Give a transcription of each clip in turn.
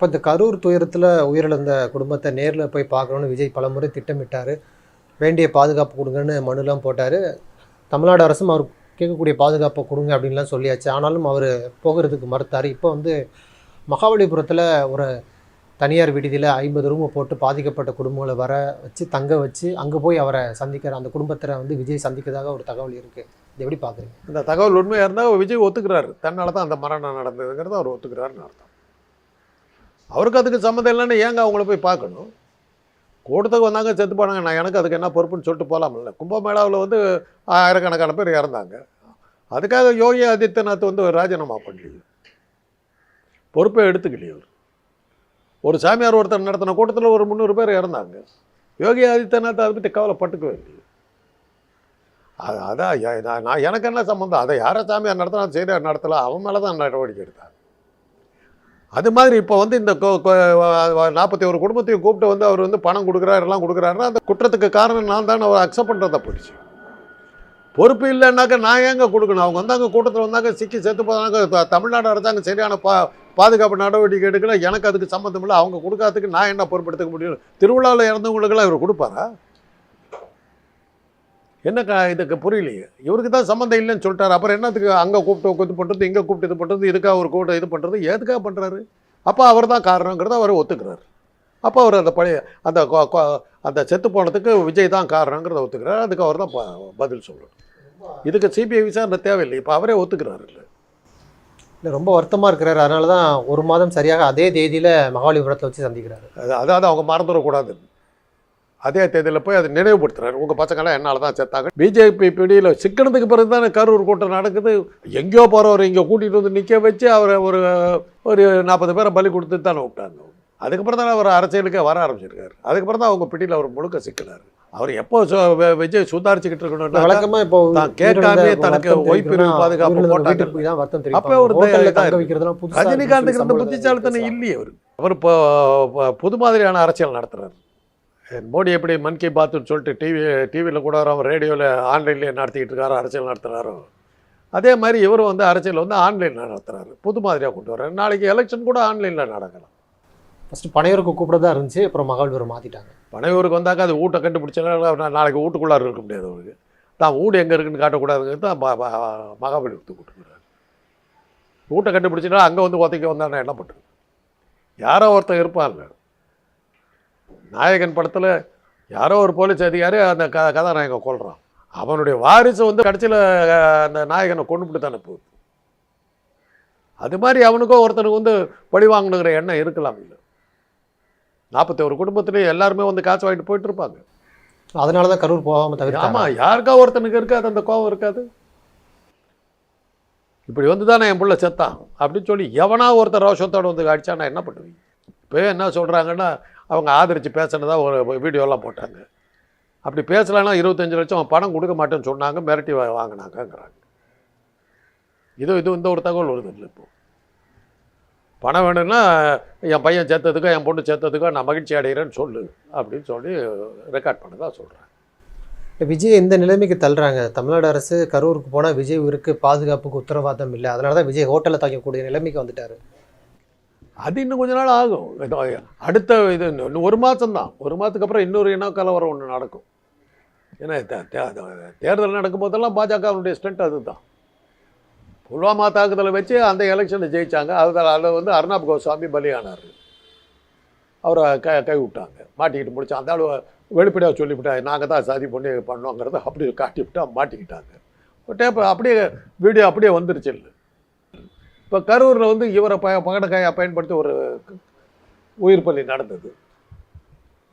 இப்போ இந்த கரூர் துயரத்தில் உயிரிழந்த குடும்பத்தை நேரில் போய் பார்க்கணுன்னு விஜய் பலமுறை திட்டமிட்டார். வேண்டிய பாதுகாப்பு கொடுங்கன்னு மனுலாம் போட்டார். தமிழ்நாடு அரசும் அவர் கேட்கக்கூடிய பாதுகாப்பை கொடுங்க அப்படின்லாம் சொல்லியாச்சு. ஆனாலும் அவர் போகிறதுக்கு மறுத்தார். இப்போ வந்து மகாபலிபுரத்தில் ஒரு தனியார் விடுதியில் ஐம்பது ரூமை போட்டு பாதிக்கப்பட்ட குடும்பங்களை வர வச்சு தங்க வச்சு அங்கே போய் அவரை சந்திக்கிற அந்த குடும்பத்தை வந்து விஜய் சந்திக்கிறதாக ஒரு தகவல் இருக்குது இது எப்படி பார்க்குறீங்க இந்த தகவல் உண்மையாக இருந்தால் விஜய் ஒத்துக்கிறாரு. தன்னால் தான் அந்த மரணம் நடந்ததுங்கிறத அவர் ஒத்துக்கிறாருன்னு அர்த்தம். அவருக்கு அதுக்கு சம்மந்தம் இல்லைன்னு ஏங்க அவங்கள போய் பார்க்கணும்? கூட்டத்துக்கு வந்தாங்க செத்து போனாங்க. நான் எனக்கு அதுக்கு என்ன பொறுப்புன்னு சொல்லிட்டு போகலாம்ல கும்பமேளாவில் வந்து ஆயிரக்கணக்கான பேர் இறந்தாங்க. அதுக்காக யோகி ஆதித்யநாத் வந்து ஒரு ராஜினாமா பண்ணலையே பொறுப்பை எடுத்துக்கலையே அவர். ஒரு சாமியார் ஒருத்தர் நடத்தின கூட்டத்தில் ஒரு முந்நூறு பேர் இறந்தாங்க. யோகி ஆதித்யநாத் அதை பற்றி கவலைப்பட்டுக்கவே இல்லையே அது அதான் நான் நான் எனக்கு என்ன சம்மந்தம்? அதை யாரை சாமியார் நடத்தினா சரியார் நடத்தலாம். அவன் மேலே தான் நடவடிக்கை எடுத்தாங்க அது மாதிரி இப்போ வந்து இந்த நாற்பத்தி ஒரு குடும்பத்தையும் கூப்பிட்டு வந்து அவர் வந்து பணம் கொடுக்குறாரு எல்லாம் கொடுக்குறாருன்னா அந்த குற்றத்துக்கு காரணம் நான் தான் அவர் அக்செப்ட் பண்ணுறதா போயிடுச்சு. பொறுப்பு இல்லைன்னாக்கா நான் ஏங்க கொடுக்கணும்? அவங்க வந்தாங்க கூட்டத்தில் வந்தாங்க சிக்கி செத்து போனாங்க தமிழ்நாடு அரசாங்கம் சரியான பா பாதுகாப்பு நடவடிக்கை எடுக்கல எனக்கு அதுக்கு சம்மந்தம் இல்லை அவங்க கொடுக்காததுக்கு நான் என்ன பொறுப்பெடுத்துக்க முடியும்? திருவிழாவில் இறந்தவங்களுக்கெல்லாம் இவர் கொடுப்பாரா? என்ன க இதுக்கு புரியலையே? இவருக்கு தான் சம்மந்தம் இல்லைன்னு சொல்லிட்டாரு. அப்புறம் என்னத்துக்கு அங்கே கூப்பிட்டு இது பண்ணுறது இங்கே கூப்பிட்டு இது பண்ணுறது இதுக்காக ஒரு கூட்டம் இது பண்ணுறது எதுக்காக பண்ணுறாரு அப்போ அவர் தான் காரணங்கிறத அவர் ஒத்துக்கிறார். அப்போ அவர் அந்த பழைய அந்த அந்த செத்து போனதுக்கு விஜய் தான் காரணங்கிறத ஒத்துக்கிறார். அதுக்கு அவர் தான் ப- பதில் சொல்லணும். இதுக்கு சிபிஐ விசாரணை தேவையில்லை. இப்போ அவரே ஒத்துக்கிறாரு இல்லை. இல்லை ரொம்ப வருத்தமாக இருக்கிறாரு. அதனால தான் ஒரு மாதம் சரியாக அதே தேதியில் மகாபலிபுரத்தில் வச்சு சந்திக்கிறாரு. அது அதாவது அவங்க மறந்துடக்கூடாது. அதே தேதியில் போய் அதை நினைவுபடுத்துறாரு. உங்கள் பசங்களாம் என்னால் தான் செத்தாங்க. பிஜேபி பிடியில் சிக்கனத்துக்கு பிறகு தானே கரூர் கூட்டம் நடக்குது. எங்கேயோ போகிறவர் இங்கே கூட்டிகிட்டு வந்து நிற்க வச்சு அவரை ஒரு ஒரு நாற்பது பேரை பலி கொடுத்து தானே விட்டாங்க. அதுக்கப்புறம் தானே அவர் அரசியலுக்கே வர ஆரம்பிச்சிருக்காரு. அதுக்கப்புறம் தான் அவங்க பிடியில் அவர் முழுக்க சிக்கினார். அவர் எப்போ விஜய் சுதாரிச்சுக்கிட்டு இருக்கணும்னா வழக்கமாக இப்போ தான் கேட்காமே தனக்கு தெரிவிக்கணும்னா பாதுகாப்பு போட்டாங்க. அப்போ. ஒரு ரஜினிகாந்துக்கு சொல்லி இருந்த புத்திசாலித்தனம். இல்லையே அவர். அவர் இப்போ புது மாதிரியான அரசியல் நடத்துறாரு. மோடி எப்படி மன் கி பாத்துன்னு சொல்லிட்டு டிவி டிவியில் கூட வரோம் ரேடியோவில் ஆன்லைன்லேயே நடத்திக்கிட்டு இருக்காரோ அரசியல் நடத்துகிறாரோ அதே மாதிரி இவரும் வந்து அரசியல் வந்து ஆன்லைனில் நடத்துறாரு. புது மாதிரியாக கொண்டு வர்றாரு. நாளைக்கு எலெக்ஷன் கூட ஆன்லைனில் நடக்கலாம். ஃபர்ஸ்ட் பனையூருக்கு கூப்பிட இருந்துச்சு அப்புறம் மகாபலிபுரம் மாத்திட்டாங்க. பனையூருக்கு வந்தாக்கா அது வீட்டை கண்டுபிடிச்சா நாளைக்கு வீட்டுக்குள்ளார இருக்க முடியாது அவருக்கு. தான் வீடு எங்கே இருக்குன்னு காட்டக்கூடாதுங்கிறது தான் மகாபலிபுரத்துக்கு கூட்டுக்கிறாரு வீட்டை கண்டுபிடிச்சிட்டா அங்கே வந்து ஒத்தைக்கு வந்தாருன்னா என்ன பண்ணுறது யாரோ ஒருத்தன் இருப்பாங்க நாயகன் படத்தில் யாரோ ஒரு போலீஸ் அதிகாரி அந்த க கதாநாயகன் கொல்றான். அவனுடைய வாரிசு வந்து கடைசியில் அந்த நாயகனை கொண்டுபிட்டு தானே போகுது. அது மாதிரி அவனுக்கும் ஒருத்தனுக்கு வந்து பழி வாங்கணுங்கிற எண்ணம் இருக்கலாம் இல்லை. நாற்பத்தி ஒரு குடும்பத்துலேயும் எல்லாருமே வந்து காசு வாங்கிட்டு போயிட்டு இருப்பாங்க. அதனால தான் கரூர் போகாம தவிர்த்தாங்க. ஆமா யாருக்கா ஒருத்தனுக்கு இருக்காது அந்த கோபம் இருக்காது. இப்படி வந்து தானே என் புள்ள செத்தான் அப்படின்னு சொல்லி எவனா ஒருத்தர் ரோஷத்தோட வந்து அடிச்சா நான் என்ன பண்ணுவீங்க? இப்போ என்ன சொல்கிறாங்கன்னா அவங்க ஆதரித்து பேசினதாக ஒரு வீடியோலாம் போட்டாங்க. அப்படி பேசலைன்னா இருபத்தஞ்சு லட்சம் பணம் கொடுக்க மாட்டேன்னு சொன்னாங்க மிரட்டி வாங்கினாங்கங்கிறாங்க. இது இது இந்த ஒரு தகவல் வருது இல்லை இப்போது பணம் வேணும்னா என் பையன் சேர்த்ததுக்கோ என் பொண்ணு சேர்த்ததுக்கோ நான் மகிழ்ச்சி அடைகிறேன்னு சொல்லு அப்படின்னு சொல்லி ரெக்கார்ட் பண்ணதாக சொல்கிறேன் விஜய் இந்த நிலைமைக்கு தள்ளுறாங்க? தமிழ்நாடு அரசு கரூருக்கு போனால் விஜய் இருக்கு பாதுகாப்புக்கு உத்தரவாதம் இல்லை. அதனால தான் விஜய் ஹோட்டலில் தாக்கக்கூடிய நிலைமைக்கு வந்துட்டார். அது இன்னும் கொஞ்ச நாள் ஆகும். அடுத்த இது இன்னும் ஒரு மாதம் தான் ஒரு மாதத்துக்கு அப்புறம் இன்னொரு இன கலவரம் ஒன்று நடக்கும். ஏன்னா தேர்தல் நடக்கும் போதெல்லாம் பாஜகவுடைய ஸ்டண்ட் அதுதான். புல்வாமா தாக்குதலை வச்சு அந்த எலெக்ஷனை ஜெயிச்சாங்க. அதில் அதில் வந்து அர்ணாப் கோஸ்வாமி பலியானார். அவரை கை கை விட்டாங்க. மாட்டிக்கிட்டு முடிச்சு அந்த ஆள் வெளிப்படையாக சொல்லிவிட்டாங்க நாங்கள் தான் சதி பண்ணி பண்ணோங்கிறத அப்படியே காட்டிவிட்டா மாட்டிக்கிட்டாங்க. டேப் அப்படியே வீடியோ அப்படியே வந்துருச்சு இல்லை. இப்போ கரூரில் வந்து இவரை ப பகடக்காயை பயன்படுத்தி ஒரு உயிர் பள்ளி நடந்தது.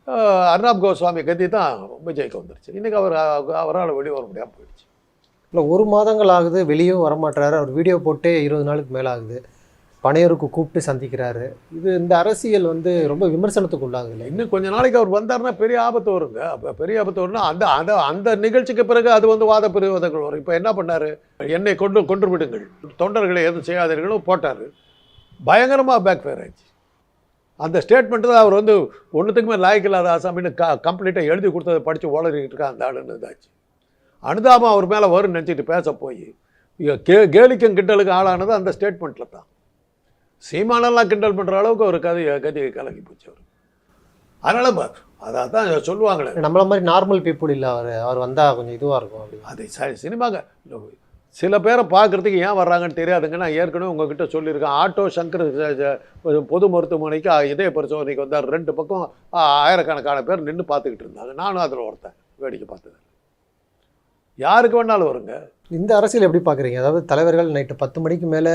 ஆஹ் அர்ணாப் கோஸ்வாமி கதி தான் விஜய்க்கு வந்துருச்சு. இன்றைக்கி அவர் அவரால் வெளியே வர முடியாமல் போயிடுச்சு. இல்லை ஒரு மாதங்கள் ஆகுது வெளியும் வரமாட்டாரு அவர் வீடியோ போட்டே இருபது நாளுக்கு மேலே ஆகுது பணையருக்கு கூப்பிட்டு சந்திக்கிறாரு. இது இந்த அரசியல் வந்து ரொம்ப விமர்சனத்துக்கு உள்ளாகுது இல்லை இன்னும் கொஞ்ச நாளைக்கு அவர் வந்தாருன்னா பெரிய ஆபத்து வருங்க. அப்போ பெரிய ஆபத்து வரும்னா அந்த அந்த அந்த நிகழ்ச்சிக்கு பிறகு அது வந்து வாத பிரிவாதங்கள் வரும். இப்போ என்ன பண்ணார்? என்னை கொண்டு கொன்று விடுங்கள். தொண்டர்களை எதுவும் செய்யாதீர்களும் போட்டார். பயங்கரமாக பேக் ஃபயர் ஆயிடுச்சு. அந்த ஸ்டேட்மெண்ட்டு தான் அவர் வந்து ஒன்றுத்துக்குமே லாய்க்கில்லாத ஆசாமின்னு க கம்ப்ளீட்டாக எழுதி கொடுத்ததை படித்து ஓளறிக்கிட்டு இருக்கா அந்த ஆளுன்னு இதாச்சு. அனுதாபம் அவர் மேலே வரும்னு நினச்சிட்டு பேச போய் கே கேலிக்கும் கிண்டலுக்கு ஆளானது அந்த ஸ்டேட்மெண்ட்டில் தான். சீமானெல்லாம் கிண்டல் பண்ணுற அளவுக்கு ஒரு கதை கதையை கலக்கி போச்சு அவர் அதனால் அதான் தான் சொல்லுவாங்களே. நம்மள மாதிரி நார்மல் பீப்புள் இல்லை அவர். அவர் வந்தால் கொஞ்சம் இதுவாக இருக்கும் அப்படி அது சரி சினிமாங்க. சில பேரை பார்க்குறதுக்கு ஏன் வர்றாங்கன்னு தெரியாதுங்க. நான் ஏற்கனவே உங்ககிட்ட சொல்லியிருக்கேன். ஆட்டோ சங்கர் பொது மருத்துவமனைக்கு இதய பரிசோதனைக்கு வந்தார். ரெண்டு பக்கம் ஆயிரக்கணக்கான பேர் நின்று பார்த்துக்கிட்டு இருந்தாங்க. நானும் அதில் ஒருத்தன் வேடிக்கை பார்த்தது யாருக்கு வேணாலும் வருங்க. இந்த அரசியல் எப்படி பார்க்குறீங்க? அதாவது தலைவர்கள் நைட்டு பத்து மணிக்கு மேலே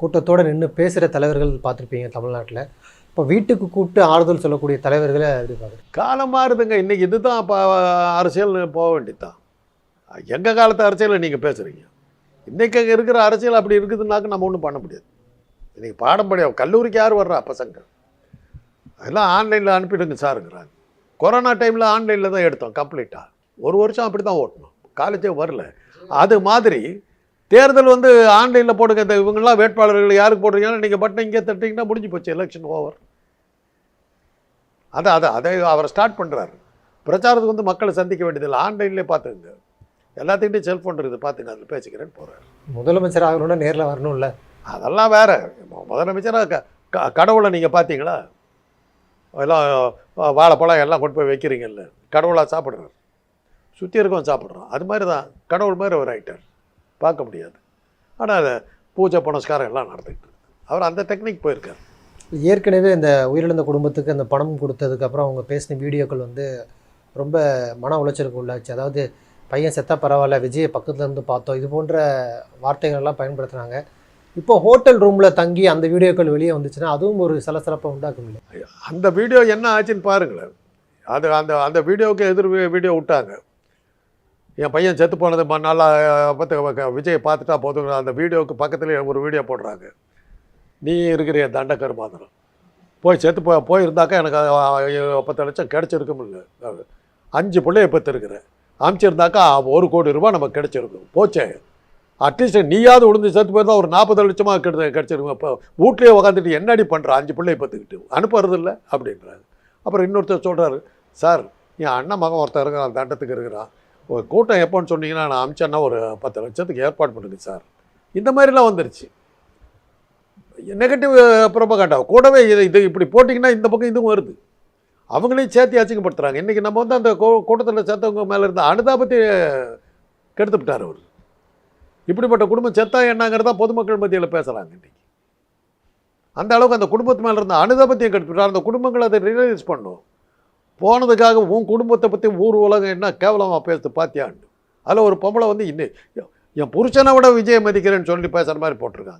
கூட்டத்தோடு நின்று பேசுகிற தலைவர்கள் பார்த்துருப்பீங்க தமிழ்நாட்டில். இப்போ வீட்டுக்கு கூப்பிட்டு ஆறுதல் சொல்லக்கூடிய தலைவர்களை எப்படி பார்க்குறீங்க? காலம் மாறுதுங்க இன்னைக்கு இதுதான் இப்போ அரசியல்னு போக வேண்டியதுதான். எங்கள் காலத்து அரசியலை நீங்கள் பேசுகிறீங்க இன்றைக்கி இருக்கிற அரசியல் அப்படி இருக்குதுன்னாக்க நம்ம ஒன்றும் பண்ண முடியாது. இன்றைக்கி பாடம் படியாது கல்லூரிக்கு யார் வர்றா பசங்க? அதெல்லாம் ஆன்லைனில் அனுப்பிடுங்க சாருங்கிறாங்க கொரோனா டைமில் ஆன்லைனில் தான் எடுத்தோம் கம்ப்ளீட்டாக ஒரு வருஷம் அப்படி தான் ஓட்டணும். காலேஜே வரல. அது மாதிரி தேர்தல் வந்து ஆன்லைனில் போடுங்க. இந்த இவங்கெல்லாம் வேட்பாளர்கள் யாருக்கு போடுறீங்கன்னா நீங்கள் பட்டன் இங்கே தட்டிங்கன்னா முடிஞ்சு போச்சு. எலெக்ஷன் ஓவர் அதை அதை அதை அவர் ஸ்டார்ட் பண்ணுறாரு பிரச்சாரத்துக்கு வந்து மக்களை சந்திக்க வேண்டியதில்லை. ஆன்லைன்லேயே பார்த்துங்க எல்லாத்துக்கிட்டையும் செல்ஃபோன் இருக்குது. பார்த்துங்க அதில் பேசிக்கிறேன்னு போகிறார் முதலமைச்சர் ஆகணும்னா நேரில் வரணும்ல? அதெல்லாம் வேற. முதலமைச்சராக க கடவுளை நீங்கள் பார்த்தீங்களா? எல்லாம் வாழைப்பழம் எல்லாம் கொண்டு போய் வைக்கிறீங்கல்ல. கடவுளாக சாப்பிட்றாரு. சுற்றி இருக்கவன் சாப்பிட்றான். அது மாதிரி தான் கடவுள் மாதிரி அவர் ஆகிட்டார் பார்க்க முடியாது. ஆனால் அதை பூஜை புனஸ்காரம் எல்லாம் நடந்துக்கிட்டு. அவர் அந்த டெக்னிக் போயிருக்கார். ஏற்கனவே இந்த உயிரிழந்த குடும்பத்துக்கு அந்த பணம் கொடுத்ததுக்கப்புறம் அவங்க பேசின வீடியோக்கள் வந்து ரொம்ப மன உளைச்சலுக்கு உள்ளாச்சு. அதாவது பையன் செத்தா பரவாயில்ல விஜயை பக்கத்துல இருந்து பார்த்தோம். இது போன்ற வார்த்தைகள் எல்லாம் பயன்படுத்துனாங்க. இப்போ ஹோட்டல் ரூமில் தங்கி அந்த வீடியோக்கள் வெளியே வந்துச்சுன்னா அதுவும் ஒரு சலசலப்பை உண்டாக்கும் இல்லை அந்த வீடியோ என்ன ஆச்சுன்னு பாருங்களேன். அது அந்த அந்த வீடியோவுக்கு எதிர் வீடியோ விட்டாங்க. என் பையன் செத்து போனது நல்லா பார்த்து விஜய் பார்த்துட்டா போதுங்கிற அந்த வீடியோவுக்கு பக்கத்துலேயே ஒரு வீடியோ போடுறாங்க. நீ இருக்கிற தண்ட மாத்திரம் போய் செத்து போ போயிருந்தாக்கா எனக்கு பத்து லட்சம் கிடச்சிருக்குமில்ல அஞ்சு பிள்ளைய பெற்றிருக்கிறேன். அமிச்சிருந்தாக்கா ஒரு கோடி ரூபா நமக்கு கிடச்சிருக்கும். போச்சே. அட்லீஸ்ட் நீயாவது உளுந்து செத்து போயிருந்தா ஒரு நாற்பது லட்சமாக கிடை கிடச்சிருக்கும். இப்போ வீட்லேயே உட்காந்துட்டு என்னடி பண்ணுற அஞ்சு பிள்ளைய பத்துக்கிட்டு அனுப்புறது இல்லை அப்படின்றாரு. அப்புறம் இன்னொருத்தர் சொல்கிறாரு சார் என் அண்ணன் மகன் ஒருத்தர் இருக்கிறான் தண்டத்துக்கு இருக்கிறான். ஒரு கூட்டம் எப்போன்னு சொன்னீங்கன்னா நான் அமிச்சேன்னா ஒரு பத்து லட்சத்துக்கு ஏற்பாடு பண்ணுங்க சார். இந்த மாதிரிலாம் வந்துருச்சு. நெகட்டிவ் ப்ரொபகாண்டா கூடவே இது இது இப்படி போட்டிங்கன்னா இந்த பக்கம் இதுவும் வருது. அவங்களையும் சேர்த்து அச்சிக்கப்படுத்துகிறாங்க இன்றைக்கி நம்ம வந்து அந்த கூட்டத்தில் சேர்த்தவங்க மேலே இருந்த அனுதாபத்தை கெடுத்து விட்டார் அவர். இப்படிப்பட்ட குடும்பம் செத்தா என்னங்கிறதா பொதுமக்கள் மத்தியில் பேசுகிறாங்க இன்றைக்கி அந்த அளவுக்கு அந்த குடும்பத்து மேலே இருந்த அனுதாபத்தையும் கெடுத்து விட்டார் அந்த குடும்பங்கள் அதை ரியலைஸ் பண்ணும். போனதுக்காக உன் குடும்பத்தை பற்றி ஊர் உலகம் என்ன கேவலமாக பேசுது பாத்தியாண்டு அதில் ஒரு பொம்பளை வந்து இன்னும் என் புருஷனை விட விஜய் மதிக்கிறேன்னு சொல்லி பேசுகிற மாதிரி போட்டிருக்காங்க.